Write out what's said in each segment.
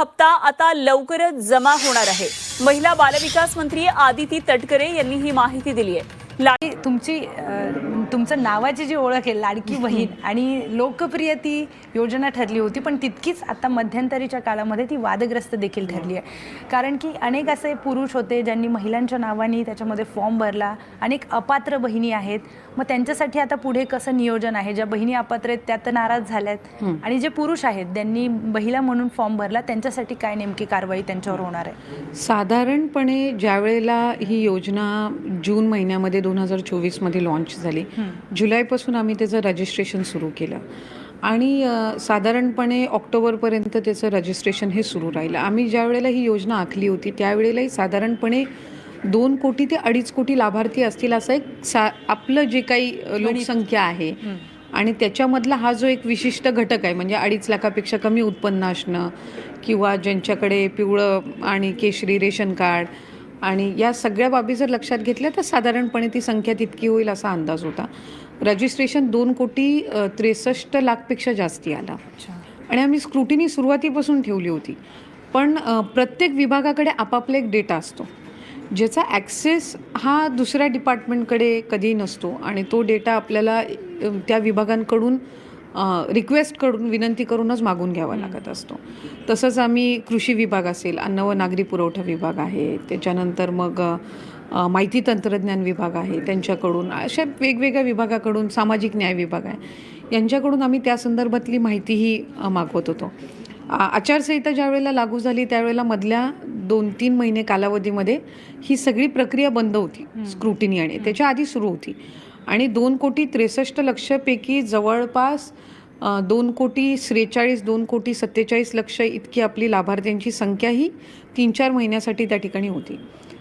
हप्ता आता लवकरच जमा होणार आहे. महिला बालविकास मंत्री आदिती तटकरे यांनी ही माहिती दिली आहे. ला- ती तुमची तुमचं नावाची जी ओळख आहे लाडकी बहीण आणि लोकप्रिय ती योजना ठरली होती पण तितकीच आता मध्यंतरीच्या काळामध्ये ती वादग्रस्त देखील ठरली आहे. कारण की अनेक असे पुरुष होते ज्यांनी महिलांच्या नावाने त्याच्यामध्ये फॉर्म भरला. अनेक अपात्र बहिणी आहेत. मग त्यांच्यासाठी आता पुढे कसं नियोजन आहे? ज्या बहिणी अपात्र आहेत त्या तर नाराज झाल्यात. आणि जे पुरुष आहेत ज्यांनी महिला म्हणून फॉर्म भरला त्यांच्यासाठी काय नेमकी कारवाई त्यांच्यावर होणार आहे? साधारणपणे ज्या वेळेला ही योजना जून महिन्यामध्ये दोन हजार चोवीसमध्ये लॉन्च झाली. जुलैपासून आम्ही त्याचं रजिस्ट्रेशन सुरू केलं. आणि साधारणपणे ऑक्टोबरपर्यंत त्याचं रजिस्ट्रेशन हे सुरू राहिलं. आम्ही ज्या वेळेला ही योजना आखली होती त्यावेळेलाही साधारणपणे दोन कोटी ते अडीच कोटी लाभार्थी असतील असं एक सा आपलं जे काही लोकसंख्या आहे. आणि त्याच्यामधला हा जो एक विशिष्ट घटक आहे म्हणजे अडीच लाखापेक्षा कमी उत्पन्न असणं किंवा ज्यांच्याकडे पिवळं आणि केशरी रेशन कार्ड आणि या सगळ्या बाबी जर लक्षात घेतल्या तर साधारणपणे ती संख्या तितकी होईल असा अंदाज होता. रजिस्ट्रेशन दोन कोटी त्रेसष्ट लाखपेक्षा जास्ती आला. आणि आम्ही स्क्रुटिनी सुरुवातीपासून ठेवली होती. पण प्रत्येक विभागाकडे आपापला एक डेटा असतो. ज्याचा ॲक्सेस हा दुसऱ्या डिपार्टमेंटकडे कधीही नसतो. आणि तो डेटा आपल्याला त्या विभागांकडून रिक्वेस्ट करून विनंती करूनच मागून घ्यावा लागत असतो. तसंच आम्ही कृषी विभाग असेल अन्न व नागरी पुरवठा विभाग आहे त्याच्यानंतर मग माहिती तंत्रज्ञान विभाग आहे त्यांच्याकडून अशा वेगवेगळ्या विभागाकडून सामाजिक न्याय विभाग आहे यांच्याकडून आम्ही त्या संदर्भातली माहितीही मागवत होतो. आचारसंहिता ज्या वेळेला लागू झाली त्यावेळेला मधल्या दोन तीन महिने कालावधीमध्ये ही सगळी प्रक्रिया बंद होती स्क्रुटिनी आणि त्याच्या आधी सुरू होती. आणि दोन कोटी त्रेसष्ट लक्षपैकी जवळपास दोन कोटी त्रेचाळीस दोन कोटी सत्तेचाळीस लक्ष इतकी आपली लाभार्थ्यांची संख्या ही तीन चार महिन्यासाठी त्या ठिकाणी होती.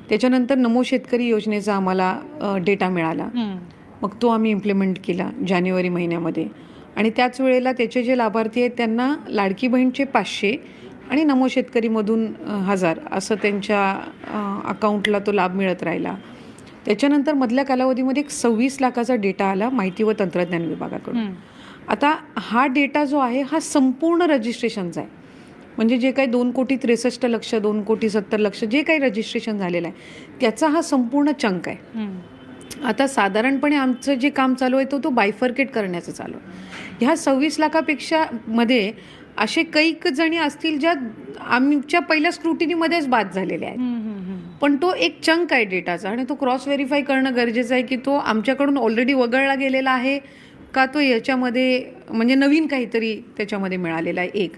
त्याच्यानंतर नमो शेतकरी योजनेचा आम्हाला डेटा मिळाला. मग तो आम्ही इम्प्लिमेंट केला जानेवारी महिन्यामध्ये. आणि त्याच वेळेला त्याचे जे लाभार्थी आहेत त्यांना लाडकी बहीणचे पाचशे आणि नमो शेतकरीमधून हजार असं त्यांच्या अकाउंटला तो लाभ मिळत राहिला. त्याच्यानंतर मधल्या कालावधीमध्ये एक सव्वीस लाखाचा डेटा आला माहिती व तंत्रज्ञान विभागाकडून. आता हा डेटा जो आहे हा संपूर्ण रजिस्ट्रेशनचा आहे. म्हणजे जे काही दोन कोटी त्रेसष्ट लक्ष दोन कोटी सत्तर लक्ष जे काही रजिस्ट्रेशन झालेलं आहे त्याचा हा संपूर्ण चंक आहे. आता साधारणपणे आमचं जे काम चालू आहे तो तो बायफर्केट करण्याचं चालू आहे. ह्या सव्वीस लाखापेक्षा मध्ये असे कैक जणी असतील ज्या आमच्या पहिल्या स्क्रुटिनीमध्येच बाद झालेल्या आहेत. पण तो एक चंक आहे डेटाचा आणि तो क्रॉस व्हेरीफाय करणं गरजेचं आहे की तो आमच्याकडून ऑलरेडी वगळला गेलेला आहे का तो याच्यामध्ये म्हणजे नवीन काहीतरी त्याच्यामध्ये मिळालेला आहे. एक.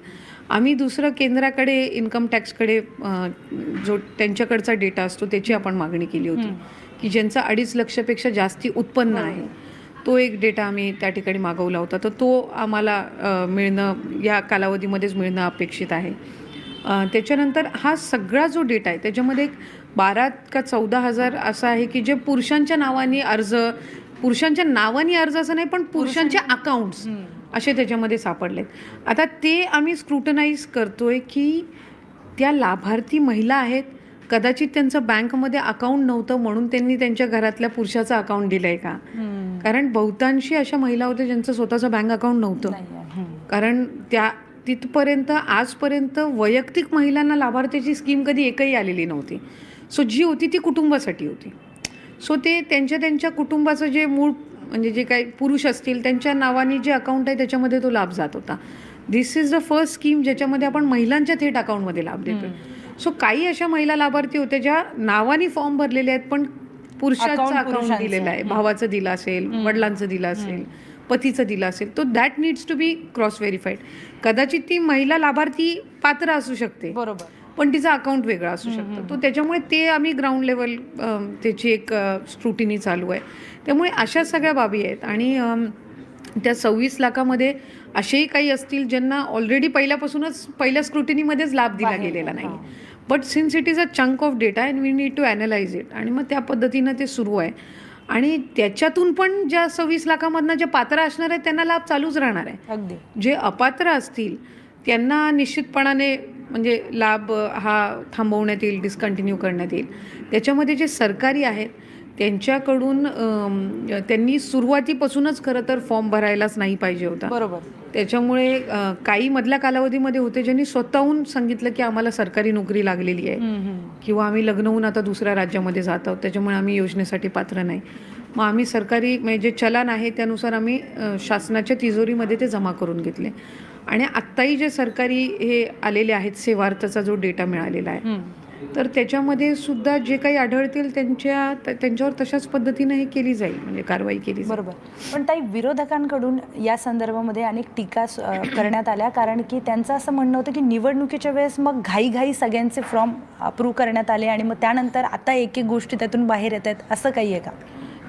आम्ही दुसरं केंद्राकडे इन्कम टॅक्सकडे जो त्यांच्याकडचा डेटा असतो त्याची आपण मागणी केली होती. की ज्यांचं अडीच लक्षपेक्षा जास्ती उत्पन्न आहे तो एक डेटा आम्ही त्या ठिकाणी मागवला होता. तर तो आम्हाला मिळणं या कालावधीमध्येच मिळणं अपेक्षित आहे. त्याच्यानंतर हा सगळा जो डेटा आहे त्याच्यामध्ये एक बारा का चौदा हजार असा आहे की जे पुरुषांच्या नावाने अर्ज पुरुषांच्या नावाने अर्ज असं नाही पण पुरुषांचे अकाउंट्स असे त्याच्यामध्ये सापडलेत. आता ते आम्ही स्क्रुटनाईज करतोय की त्या लाभार्थी महिला आहेत. कदाचित त्यांचं बँकमध्ये अकाउंट नव्हतं म्हणून त्यांनी त्यांच्या घरातल्या पुरुषाचं अकाउंट दिलंय का? कारण बहुतांशी अशा महिला होत्या ज्यांचं स्वतःचं बँक अकाउंट नव्हतं. कारण त्या तिथपर्यंत आजपर्यंत वैयक्तिक महिलांना लाभार्थीची स्कीम कधी एकही आलेली नव्हती. सो जी होती ती कुटुंबासाठी होती. सो ते त्यांच्या त्यांच्या कुटुंबाचं जे मूळ म्हणजे जे काही पुरुष असतील त्यांच्या नावाने जे अकाउंट आहे त्याच्यामध्ये तो लाभ जात होता. This is the first scheme ज्याच्यामध्ये आपण महिलांच्या थेट अकाउंटमध्ये लाभ देतोय. सो काही अशा महिला लाभार्थी होत्या ज्या नावाने फॉर्म भरलेले आहेत पण पुरुषाचं अकाउंट. दिलेलं आहे. भावाचं दिलं असेल वडिलांचं दिलं असेल पतीचं दिलं असेल तो that needs to be cross verified कदाचित ती महिला लाभार्थी पात्र असू शकते. बरोबर. पण तिचं अकाउंट वेगळं असू शकतं. तो त्याच्यामुळे ते आम्ही ग्राउंड लेवल त्याची एक स्क्रुटिनी चालू आहे. त्यामुळे अशा सगळ्या बाबी आहेत. आणि त्या सव्वीस लाखामध्ये असेही काही असतील ज्यांना ऑलरेडी पहिल्यापासूनच पहिल्या स्क्रुटिनीमध्येच लाभ दिला गेलेला नाही but since it is a chunk of data and we need to analyse it आणि मग त्या पद्धतीनं ते सुरू आहे. आणि त्याच्यातून पण ज्या सव्वीस लाखामधनं ज्या पात्र असणार आहेत त्यांना लाभ चालूच राहणार आहे. जे अपात्र असतील त्यांना निश्चितपणाने म्हणजे लाभ हा थांबवण्यात येईल डिस्कंटिन्यू करण्यात येईल. त्याच्यामध्ये जे सरकारी आहेत त्यांच्याकडून त्यांनी सुरुवातीपासूनच खरं तर फॉर्म भरायलाच नाही पाहिजे होता. बरोबर. त्याच्यामुळे काही मधल्या कालावधीमध्ये होते ज्यांनी स्वतःहून सांगितलं की आम्हाला सरकारी नोकरी लागलेली आहे. किंवा आम्ही लग्न होऊन आता दुसऱ्या राज्यामध्ये जात आहोत त्याच्यामुळे आम्ही योजनेसाठी पात्र नाही. मग आम्ही सरकारी म्हणजे जे चलन आहे त्यानुसार आम्ही शासनाच्या तिजोरीमध्ये ते जमा करून घेतले. आणि आत्ताही जे सरकारी हे आलेले आहेत सेवार्थचा जो डेटा मिळालेला आहे तर त्याच्यामध्ये सुद्धा जे काही आढळतील त्यांच्या त्यांच्यावर तशाच पद्धतीनं हे केली जाईल म्हणजे कारवाई केली बरोबर. पण ताई विरोधकांकडून या संदर्भामध्ये अनेक टीका करण्यात आल्या कारण की त्यांचं असं म्हणणं होतं की निवडणुकीच्या वेळेस मग घाईघाई सगळ्यांचे फॉर्म अप्रूव्ह करण्यात आले आणि मग त्यानंतर आता एक एक गोष्टी त्यातून बाहेर येत आहेत असं काही आहे का?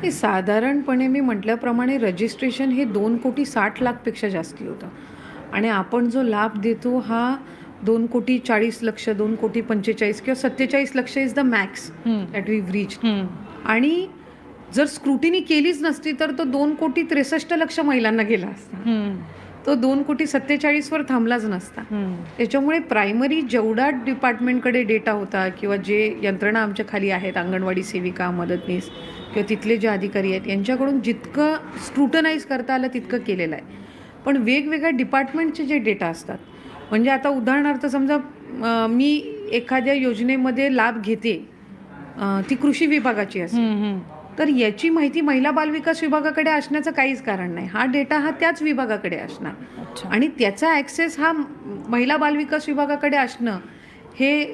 हे साधारणपणे मी म्हटल्याप्रमाणे रजिस्ट्रेशन हे दोन कोटी साठ लाखपेक्षा जास्ती होतं. आणि आपण जो लाभ देतो हा दोन कोटी चाळीस लक्ष दोन कोटी पंचेचाळीस किंवा सत्तेचाळीस लक्ष is the max that we reach आणि जर स्क्रुटिनी केलीच नसती तर तो दोन कोटी त्रेसष्ट लक्ष महिलांना गेला असता. तो दोन कोटी सत्तेचाळीसवर थांबलाच नसता. त्याच्यामुळे प्रायमरी जेवढा डिपार्टमेंटकडे डेटा होता किंवा जे यंत्रणा आमच्या खाली आहेत अंगणवाडी सेविका मदतनीस किंवा तिथले जे अधिकारी आहेत यांच्याकडून जितकं स्क्रुटनाईज करता आलं तितकं केलेलं आहे. पण वेगवेगळ्या डिपार्टमेंटचे जे डेटा असतात. म्हणजे आता उदाहरणार्थ समजा मी एखाद्या योजनेमध्ये लाभ घेते ती कृषी विभागाची असेल. तर याची माहिती महिला बालविकास विभागाकडे असण्याचं काहीच कारण नाही. हा डेटा हा त्याच विभागाकडे असणार. आणि त्याचा ॲक्सेस हा महिला बालविकास विभागाकडे असणं हे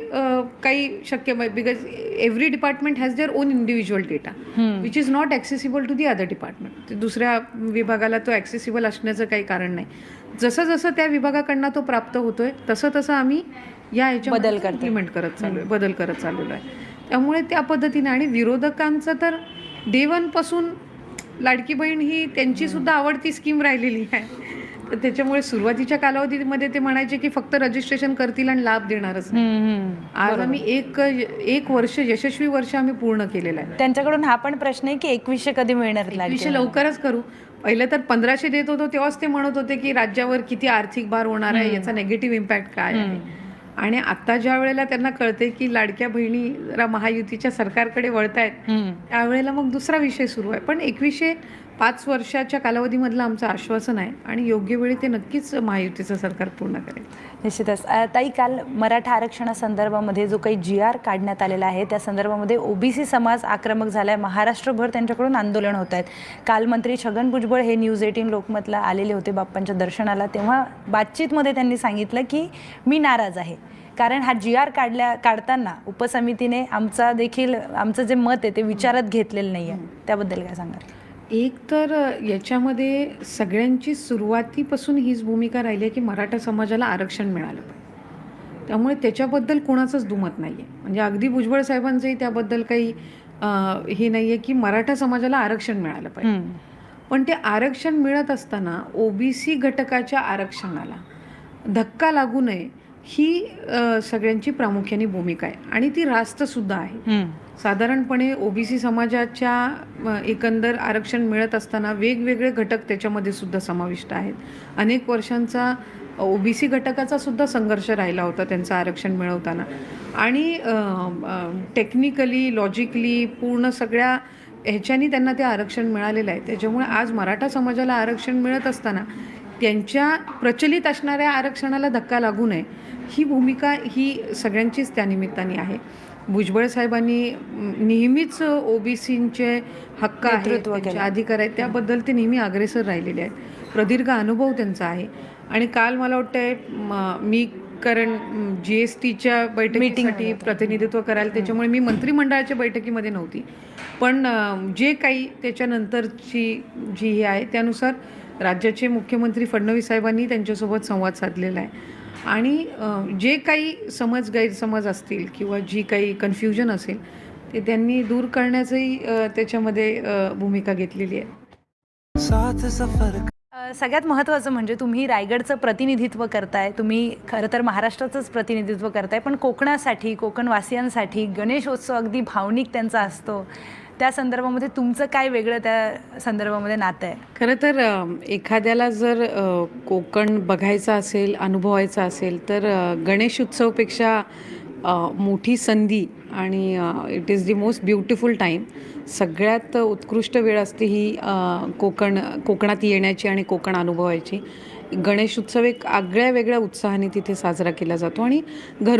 काही शक्य because every department has their own individual data which is not accessible to the other department दुसऱ्या विभागाला तो ॲक्सेसिबल असण्याचं काही कारण नाही. जसं जसं त्या विभागाकडनं तो प्राप्त होतोय तसं तसं आम्ही या ह्याच्या बदल. इम्प्लिमेंट करत चालू आहे बदल करत चाललेलो आहे. त्यामुळे त्या पद्धतीने आणि विरोधकांचं तर डे पासून लाडकी बहीण ही त्यांची सुद्धा आवडती स्कीम राहिलेली आहे. तर त्याच्यामुळे सुरुवातीच्या कालावधीमध्ये ते म्हणायचे की फक्त रजिस्ट्रेशन करतील आणि लाभ देणारच नाही. आज आम्ही एक एक वर्ष यशस्वी वर्ष आम्ही पूर्ण केलेलं आहे. त्यांच्याकडून हा पण प्रश्न आहे की एकवीसशे कधी मिळणार विषय लवकरच करू. पहिलं तर पंधराशे देत होतो तेव्हाच ते म्हणत होते की राज्यावर किती आर्थिक भार होणार आहे याचा नेगेटिव्ह इम्पॅक्ट काय आहे. आणि आता ज्या वेळेला त्यांना कळते की लाडक्या बहिणी महायुतीच्या सरकारकडे वळतायत त्यावेळेला मग दुसरा विषय सुरू आहे. पण एकवीसशे पाच वर्षाच्या कालावधीमधलं आमचं आश्वासन आहे आणि योग्य वेळी ते नक्कीच महायुतीचं सरकार पूर्ण करेल. निश्चितच. ताई काल मराठा आरक्षणासंदर्भामध्ये जो काही जी आर काढण्यात आलेला आहे त्या संदर्भामध्ये ओबीसी समाज आक्रमक झाला आहे महाराष्ट्रभर त्यांच्याकडून आंदोलन होत आहेत काल मंत्री छगन भुजबळ हे न्यूज एटीन लोकमतला आलेले होते बाप्पांच्या दर्शनाला. तेव्हा बातचीतमध्ये त्यांनी सांगितलं की मी नाराज आहे. कारण हा जी आर काढल्या काढताना उपसमितीने आमचा देखील आमचं जे मत आहे ते विचारात घेतलेलं नाही आहे त्याबद्दल काय सांगाल? एक तर याच्यामध्ये सगळ्यांची सुरुवातीपासून हीच भूमिका राहिली आहे की मराठा समाजाला आरक्षण मिळालं पाहिजे. त्यामुळे त्याच्याबद्दल कोणाचंच दुमत नाही आहे म्हणजे अगदी भुजबळ साहेबांचंही त्याबद्दल काही हे नाही आहे की मराठा समाजाला आरक्षण मिळालं पाहिजे. पण ते आरक्षण मिळत असताना ओबीसी घटकाच्या आरक्षणाला धक्का लागू नये ही सगळ्यांची प्रामुख्याने भूमिका आहे. आणि ती रास्तसुद्धा आहे. साधारणपणे ओ बी सी समाजाच्या एकंदर आरक्षण मिळत असताना वेगवेगळे घटक त्याच्यामध्ये सुद्धा समाविष्ट आहेत. अनेक वर्षांचा ओ बी घटकाचा सुद्धा संघर्ष राहिला होता त्यांचं आरक्षण मिळवताना. आणि टेक्निकली लॉजिकली पूर्ण सगळ्या ह्याच्यानी त्यांना ते आरक्षण मिळालेलं आहे. त्याच्यामुळे आज मराठा समाजाला आरक्षण मिळत असताना त्यांच्या प्रचलित असणाऱ्या आरक्षणाला धक्का लागू नये ही भूमिका ही सगळ्यांचीच त्या निमित्ताने आहे. भुजबळ साहेबांनी नेहमीच ओबीसींचे हक्क आहेत. अधिकार आहेत त्याबद्दल ते नेहमी अग्रेसर राहिलेले आहेत. प्रदीर्घ अनुभव त्यांचा आहे. आणि काल मला वाटतंय म, मी कारण जी एस टीच्या बैठकीसाठी प्रतिनिधित्व करायला त्याच्यामुळे मी मंत्रिमंडळाच्या बैठकीमध्ये नव्हती. पण जे काही त्याच्यानंतरची जी हे आहे त्यानुसार राज्याचे मुख्यमंत्री फडणवीस साहेबांनी त्यांच्यासोबत संवाद साधलेला आहे. आणि जे काही समज गैरसमज असतील किंवा जी काही कन्फ्युजन असेल ते त्यांनी दूर करण्याचंही त्याच्यामध्ये भूमिका घेतलेली आहे. साथ सफर अ, सगळ्यात महत्त्वाचं म्हणजे तुम्ही रायगडचं प्रतिनिधित्व करताय. तुम्ही खरं तर महाराष्ट्राचंच प्रतिनिधित्व करताय पण कोकणासाठी कोकणवासियांसाठी गणेशोत्सव अगदी भावनिक त्यांचा असतो. त्या संदर्भामध्ये तुमचं काय वेगळं त्या संदर्भामध्ये नातं आहे? खरं तर एखाद्याला जर कोकण बघायचं असेल अनुभवायचं असेल तर गणेश उत्सवपेक्षा मोठी संधी आणि it is the most beautiful time सगळ्यात उत्कृष्ट वेळ असते ही कोकण कोकणात येण्याची आणि कोकण अनुभवायची. गणेश उत्सव एक आगळ्या वेगळ्या उत्साहाने तिथे साजरा केला जातो आणि घर